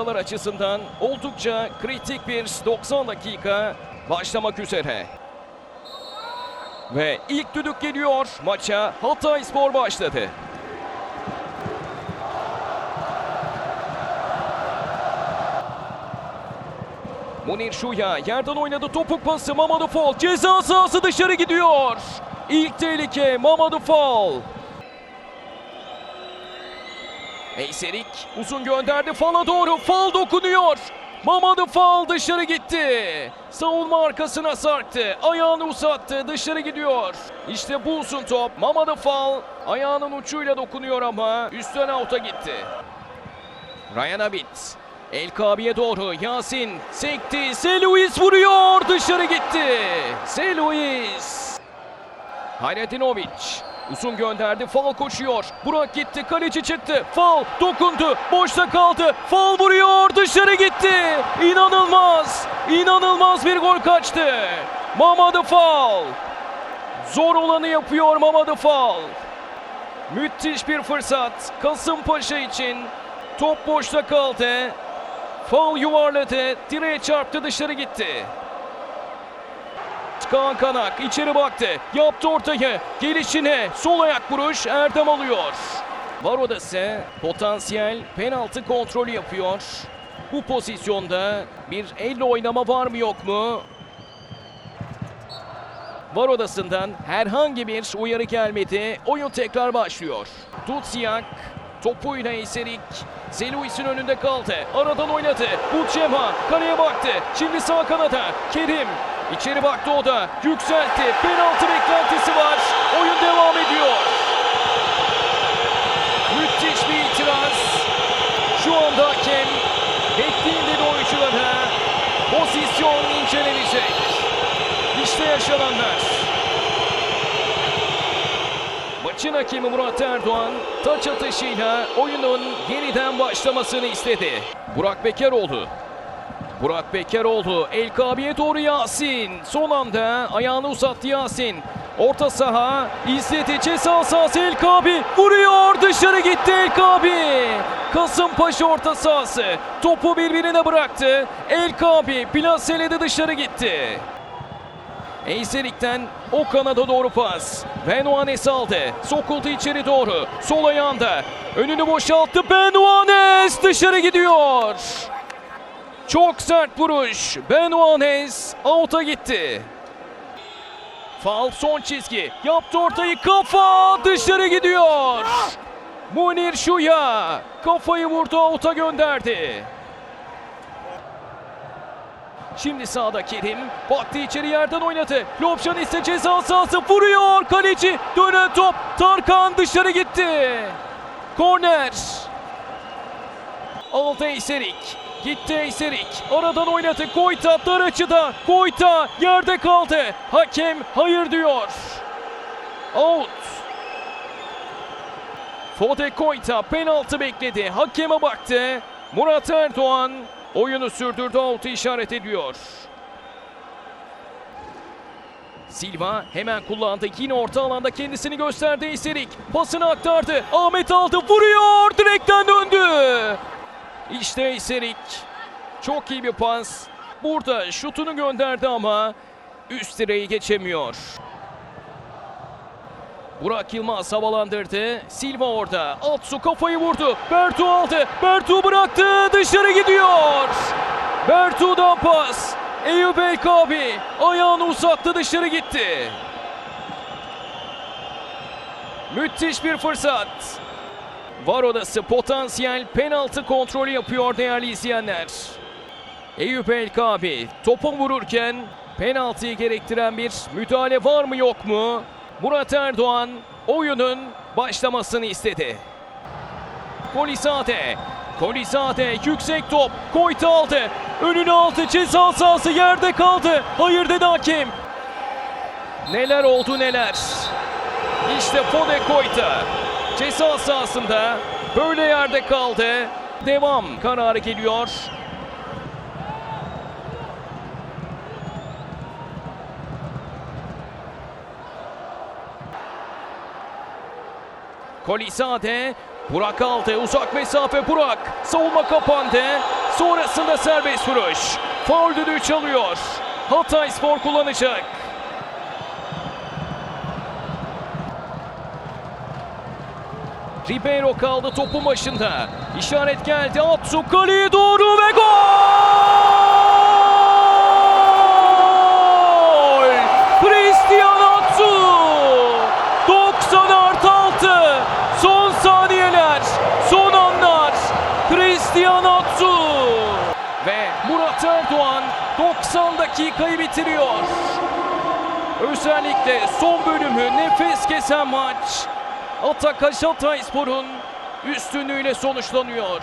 hatıralar açısından oldukça kritik bir 90 dakika başlamak üzere. Ve ilk düdük geliyor. Maça Hatay Spor başladı. Munir Şuya yerden oynadı topuk pası Mamadou Fall ceza sahası dışarı gidiyor. İlk tehlike Mamadou Fall. Eyserik uzun gönderdi Fal'a doğru. Fal dokunuyor. Mamadou Fall dışarı gitti. Savunma arkasına sarktı. Ayağını uzattı. Dışarı gidiyor. İşte bu uzun top. Mamadou Fall ayağının ucuyla dokunuyor ama üstten out'a gitti. Ryan Abit. El Kabi'ye doğru Yasin sekti. Seluis vuruyor. Dışarı gitti. Seluis. Hayretinovic. Uzun gönderdi. Fal koşuyor. Burak gitti. Kaleci çıktı. Fal dokundu. Boşta kaldı. Fal vuruyor. Dışarı gitti. İnanılmaz. İnanılmaz bir gol kaçtı. Mamadou Fal. Zor olanı yapıyor Mamadou Fal. Müthiş bir fırsat. Kasımpaşa için. Top boşta kaldı. Fal yuvarladı. Direğe çarptı dışarı gitti. Kaan Kanak içeri baktı. Yaptı ortayı. Gelişine sol ayak vuruş Erdem alıyor. Varo'da ise potansiyel penaltı kontrolü yapıyor. Bu pozisyonda bir elle oynama var mı yok mu? Var odasından herhangi bir uyarı gelmedi. Oyun tekrar başlıyor. Tutsiak topuyla Eserik. Seluis'in önünde kaldı. Aradan oynadı. Butcema kaleye baktı. Şimdi sağ kanada. Kerim içeri baktı o da. Yükseltti. Penaltı beklentisi var. Oyun devam ediyor. Müthiş bir itiraz. Şu anda hakem bekleyin dedi oyunculara. Pozisyon incelenecek. İşte yaşananlar. Maçın hakemi Murat Erdoğan taç atışıyla oyunun yeniden başlamasını istedi. Burak Bekeroğlu. Burak Bekeroğlu El Kabi'ye doğru Yasin. Son anda ayağını uzattı Yasin. Orta saha izledi ceza sahası El Kabi vuruyor dışarı gitti El Kabi. Kasımpaşa orta sahası topu birbirine bıraktı. El Kabi plaseledi dışarı gitti. Eyserik'ten o kanada doğru pas. Benuanes aldı. Sokuldu içeri doğru. Sol ayağında. Önünü boşalttı. Benuanes dışarı gidiyor. Çok sert vuruş. Benuanes out'a gitti. Faul son çizgi. Yaptı ortayı kafa dışarı gidiyor. Munir Şuya kafayı vurdu out'a gönderdi. Şimdi sağda Kerim. Baktı içeri yerden oynadı. Lopşan ise ceza sahası vuruyor. Kaleci dönen top. Tarkan dışarı gitti. Korner. Aldı Eyserik. Gitti Eyserik. Aradan oynadı. Koyta dar açıda. Koyta yerde kaldı. Hakem hayır diyor. Out. Fode Koyta penaltı bekledi. Hakeme baktı. Murat Erdoğan oyunu sürdürdü. Out'u işaret ediyor. Silva hemen kullandı. Yine orta alanda kendisini gösterdi Eserik. Pasını aktardı. Ahmet aldı. Vuruyor. Direkten döndü. İşte Eserik. Çok iyi bir pas. Burada şutunu gönderdi ama üst direği geçemiyor. Burak Yılmaz havalandırdı. Silva orada. Altsu kafayı vurdu. Bertu aldı. Bertu bıraktı. Dışarı gidiyor. Bertu'dan pas. Eyüp Elkabi ayağını uzattı dışarı gitti. Müthiş bir fırsat. Var odası potansiyel penaltı kontrolü yapıyor değerli izleyenler. Eyüp Elkabi topa vururken penaltıyı gerektiren bir müdahale var mı yok mu? Murat Erdoğan oyunun başlamasını istedi. Kolisade. Kolisade yüksek top. Koyta aldı. Önünü aldı. Ceza sahası yerde kaldı. Hayır dedi hakem. Neler oldu neler. İşte Fode Koyta. Ceza sahasında böyle yerde kaldı. Devam kararı geliyor. Kolisade Burak aldı. Uzak mesafe Burak. Savunma kapandı. Sonrasında serbest vuruş. Faul düdüğü çalıyor. Hatay Spor kullanacak. Ribeiro kaldı topun başında. İşaret geldi. Atsu kaleye doğru ve gol! Christian Atsu! 90 artı 6. Son saniyeler, son anlar. Christian Atsu! Ve Murat Erdoğan 90 dakikayı bitiriyor. Özellikle son bölümü nefes kesen maç. Atakaş Hatayspor'un üstünlüğüyle sonuçlanıyor.